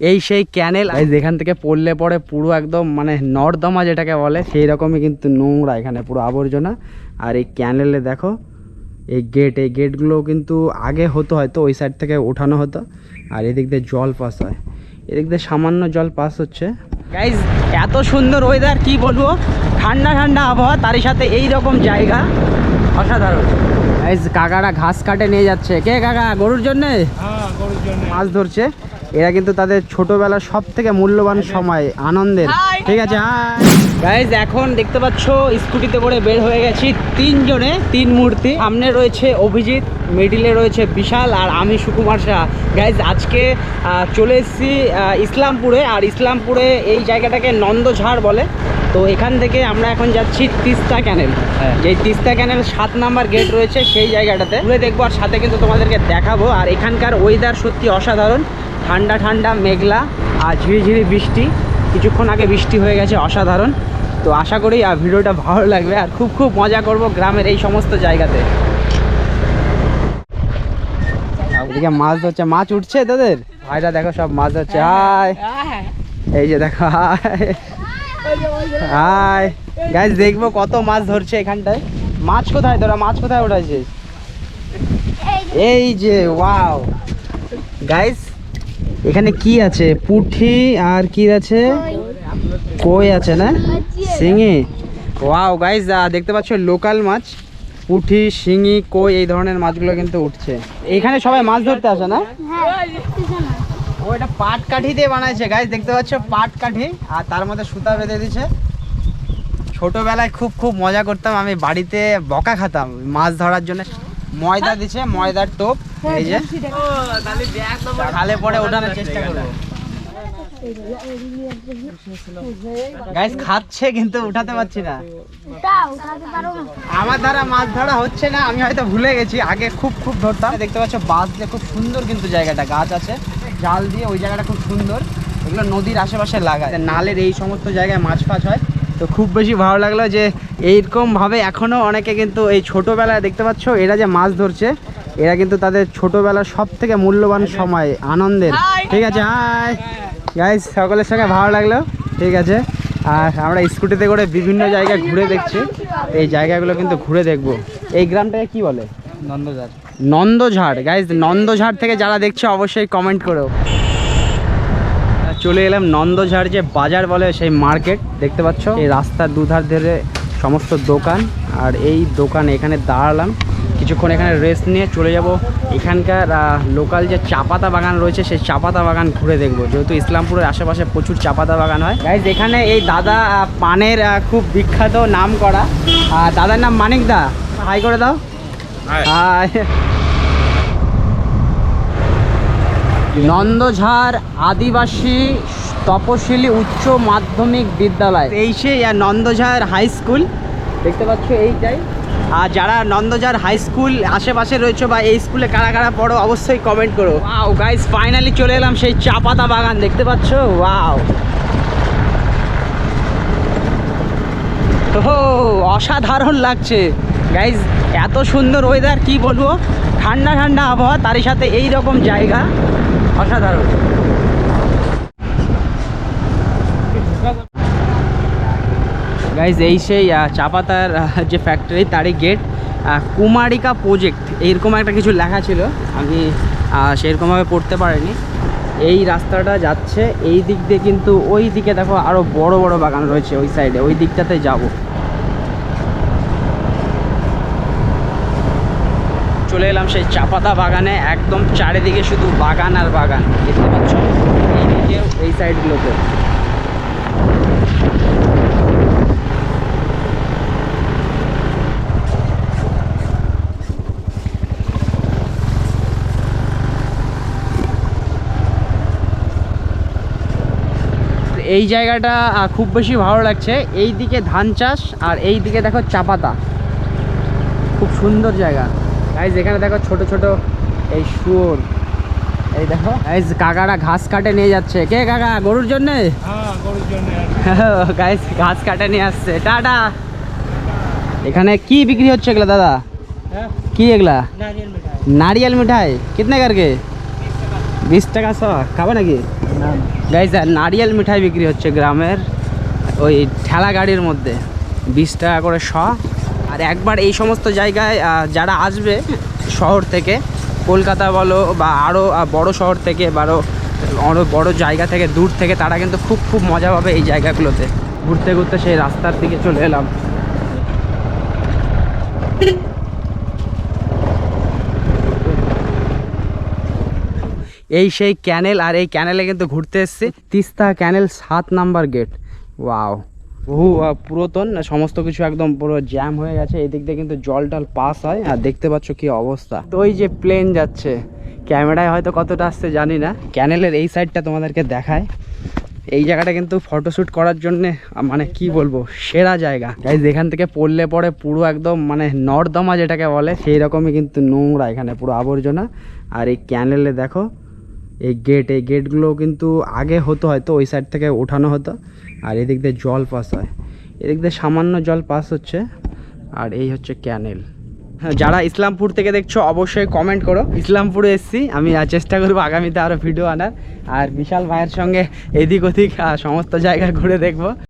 এই সেই ক্যানেল যেখান থেকে পড়লে পরে পুরো একদম মানে নর্দমা যেটাকে বলে সেই রকমই কিন্তু নোংরা এখানে পুরো আবর্জনা। আর এই ক্যানেলে দেখো এই গেট এই গেটগুলো কিন্তু আগে হতো হয়তো ওই সাইড থেকে ওঠানো হতো। আর এদিক দিয়ে জল পাস হয়। এদিক দিয়ে সামান্য জল পাস হচ্ছে। গাইজ এত সুন্দর ওয়েদার কি বলব? ঠান্ডা ঠান্ডা আবহাওয়া তারই সাথে এই রকম জায়গা। অসাধারণ। গাইজ কাকারা ঘাস কাটে নিয়ে যাচ্ছে। কে কাকা গরুর জন্যে। মাছ ধরছে। এরা কিন্তু তাদের ছোটবেলার সব থেকে মূল্যবান সময় আনন্দের। ঠিক আছে গাইজ এখন দেখতে পাচ্ছ স্কুটিতে করে বের হয়ে গেছি তিনজনে তিন মূর্তি। সামনে রয়েছে অভিজিৎ মিডিলে রয়েছে বিশাল আর আমি সুকুমার শাহ। গাইজ আজকে চলে এসেছি ইসলামপুরে আর ইসলামপুরে এই জায়গাটাকে নন্দঝাড় বলে। তো এখান থেকে আমরা এখন যাচ্ছি তিস্তা ক্যানেল যে তিস্তা ক্যানেল সাত নাম্বার গেট রয়েছে সেই জায়গাটাতে। ঘুরে দেখব আর সাথে কিন্তু তোমাদেরকে দেখাবো। আর এখানকার ওয়েদার সত্যি অসাধারণ। ঠান্ডা ঠান্ডা মেঘলা আর ঝিরিঝিরি বৃষ্টি। কিছুক্ষণ আগে বৃষ্টি হয়ে গেছে অসাধারণ। তো আশা করি আর ভিডিওটা ভালো লাগবে আর খুব খুব মজা করব গ্রামের এই সমস্ত জায়গাতে। এদিকে মাছ ধরছে মাছ উঠছে তোদের? ভাইরা দেখো সব মাছ ধরছে হাই। এই যে দেখো হাই। হাই। গাইজ দেখব কত মাছ ধরছে এখানটায়। মাছ কোথায় তোরা? মাছ কোথায় উঠাইছিস? এই যে। ওয়াও গাইজ এখানে কি আছে? পুঠি আর কি আছে? কই আছে না? শিঙি। ওয়াও গাইজ দেখতে পাচ্ছ লোকাল মাছ। পুঠি, শিঙি, কই, এই ধরনের মাছগুলো কিন্তু উঠছে। এখানে সবাই মাছ ধরতে আসে না? ও, এটা পাট কাঠি দিয়ে বানাইছে গাইজ দেখতে পাচ্ছ পাট কাঠি, আর তার মধ্যে সুতা বেঁধে দিছে ছোটবেলায় খুব খুব মজা করতাম, আমি বাড়িতে বকা খাতাম, মাছ ধরার জন্য। ময়দা দিছে ময়দার টোপ। এই যে? খালে পরে ওঠানোর চেষ্টা করব। গাইস খাচ্ছে কিন্তু উঠাতে পারছি না। আমার দ্বারা মাছ ধরা হচ্ছে না আমি হয়তো ভুলে গেছি। আগে খুব খুব ধরতাম। দেখতে পাচ্ছ বাঁশ দিয়ে খুব সুন্দর কিন্তু জায়গাটা গাছ আছে। জাল দিয়ে ওই জায়গাটা খুব সুন্দর। এগুলো নদীর আশেপাশে লাগায়। নালের এই সমস্ত জায়গায় মাছ ফাছ হয়। তো খুব বেশি ভালো লাগল যে এইরকম ভাবে এখনও অনেকে কিন্তু এই ছোটবেলায় দেখতে পাচ্ছ এরা যে মাছ ধরছে এরা কিন্তু তাদের ছোটবেলার সব থেকে মূল্যবান সময় আনন্দের। ঠিক আছে হাই গাইজ সকলের সঙ্গে ভালো লাগল ঠিক আছে? আর আমরা স্কুটিতে করে বিভিন্ন জায়গায় ঘুরে দেখছি। এই জায়গাগুলো কিন্তু ঘুরে দেখব। এই গ্রামটাকে কি বলে? নন্দজার নন্দঝাড়। গাইজ নন্দঝাড় থেকে যারা দেখছে অবশ্যই কমেন্ট করো। চলে এলাম নন্দঝাড় যে বাজার বলে সেই মার্কেট দেখতে পাচ্ছ? এই রাস্তার দুধার ধরে সমস্ত দোকান আর এই দোকান এখানে দাঁড়ালাম। কিছুক্ষণ এখানে রেস্ট নিয়ে চলে যাব। এখানকার লোকাল যে চাপাতা বাগান রয়েছে সেই চাপাতা বাগান ঘুরে দেখব। যেহেতু ইসলামপুরের আশেপাশে প্রচুর চাপাতা বাগান হয়। গাইজ এখানে এই দাদা পানের খুব বিখ্যাত নাম করা। আর দাদার নাম মানিক দা। হাই করে দাও। হাই নন্দঝাড় আদিবাসী তপশিলি উচ্চ মাধ্যমিক বিদ্যালয়। এই সেই আর নন্দঝাড় হাই স্কুল দেখতে পাচ্ছ এইটাই। আর যারা নন্দজার হাই স্কুল আশেপাশে রয়েছে বা এই স্কুলে কারা কারা পড়ো, অবশ্যই কমেন্ট করো। ওয়াও গাইস ফাইনালি চলে এলাম সেই চা পাতা বাগান, দেখতে পাচ্ছ? ওয়াও ও অসাধারণ লাগছে। গাইজ এত সুন্দর ওয়েদার কি বলব? ঠান্ডা ঠান্ডা আবহাওয়া, তারই সাথে এই রকম জায়গা। অসাধারণ। গাইজ এই সেই চা পাতার যে ফ্যাক্টরি তারই গেট কুমারিকা প্রজেক্ট এইরকম একটা কিছু লেখা ছিল, আমি সেরকমভাবে পড়তে পারিনি। এই রাস্তাটা যাচ্ছে, এই দিক দিয়ে কিন্তু ওই দিকে দেখো আরও বড় বড় বাগান রয়েছে ওই সাইডে ওই দিকটাতে যাব। চলে এলাম সেই চাপাতা বাগানে, একদম চারিদিকে শুধু বাগান আর বাগান, দেখতে পাচ্ছ? এইদিকে এই সাইডগুলোতে এই জায়গাটা খুব বেশি ভালো লাগছে। এই দিকে ধান চাষ আর এই দিকে দেখো চাপাতা খুব সুন্দর জায়গা। গাইজ এখানে দেখো ছোট ছোট এই শুয়োর। এই দেখো। গাইজ কাকারা ঘাস কাটে নিয়ে যাচ্ছে। কে কাকা গরুর জন্যে? গাইজ ঘাস কাটে নিয়ে আসছে। টাটা। এখানে কি বিক্রি হচ্ছে এগুলো দাদা? কি এগুলা? নারিয়েল মিঠাই। কিতনে কারকে? বিশ টাকা শ। খাবে নাকি? গাইজ নারিয়েল মিঠাই বিক্রি হচ্ছে গ্রামের ওই ঠেলা গাড়ির মধ্যে। বিশ টাকা করে শ। আর একবার এই সমস্ত জায়গায় যারা আসবে শহর থেকে, কলকাতা বলো বা আরও বড় শহর থেকে বারো আরও বড় জায়গা থেকে দূর থেকে, তারা কিন্তু খুব খুব মজা পাবে এই জায়গাগুলোতে। ঘুরতে ঘুরতে সেই রাস্তার দিকে চলে এলাম। এই সেই ক্যানেল আর এই ক্যানেলে কিন্তু ঘুরতে এসছি। তিস্তা ক্যানেল সাত নাম্বার গেট। ওয়াও। বহু পুরাতন সমস্ত কিছু একদম পুরো জ্যাম হয়ে গেছে। এই দিক দিয়ে কিন্তু জল টল পাস হয়, আর দেখতে পাচ্ছ কি অবস্থা। তো ওই যে প্লেন যাচ্ছে। ক্যামেরায় হয়তো কতটা আসছে জানি না। ক্যানেলের এই সাইডটা তোমাদেরকে দেখায়। এই জায়গাটা কিন্তু ফটোশ্যুট করার জন্য মানে কি বলব, সেরা জায়গা। গাইজ এখান থেকে পড়লে পরে পুরো একদম মানে নর্দমা যেটাকে বলে সেই রকমই কিন্তু নোংরা এখানে, পুরো আবর্জনা। আর এই ক্যানেলে দেখো এই গেট এই গেটগুলো কিন্তু আগে হতো হয়তো, ওই সাইড থেকে ওঠানো হতো। আর এদিক দিয়ে জল পাস হয়। এদিক দিয়ে সামান্য জল পাস হচ্ছে। আর এই হচ্ছে ক্যানেল যারা ইসলামপুর থেকে দেখছ, অবশ্যই কমেন্ট করো। ইসলামপুরে এসছি, আমি আর চেষ্টা করব আগামীতে আরও ভিডিও আনার। আর বিশাল ভাইয়ের সঙ্গে এদিক ওদিক সমস্ত জায়গা ঘুরে দেখব।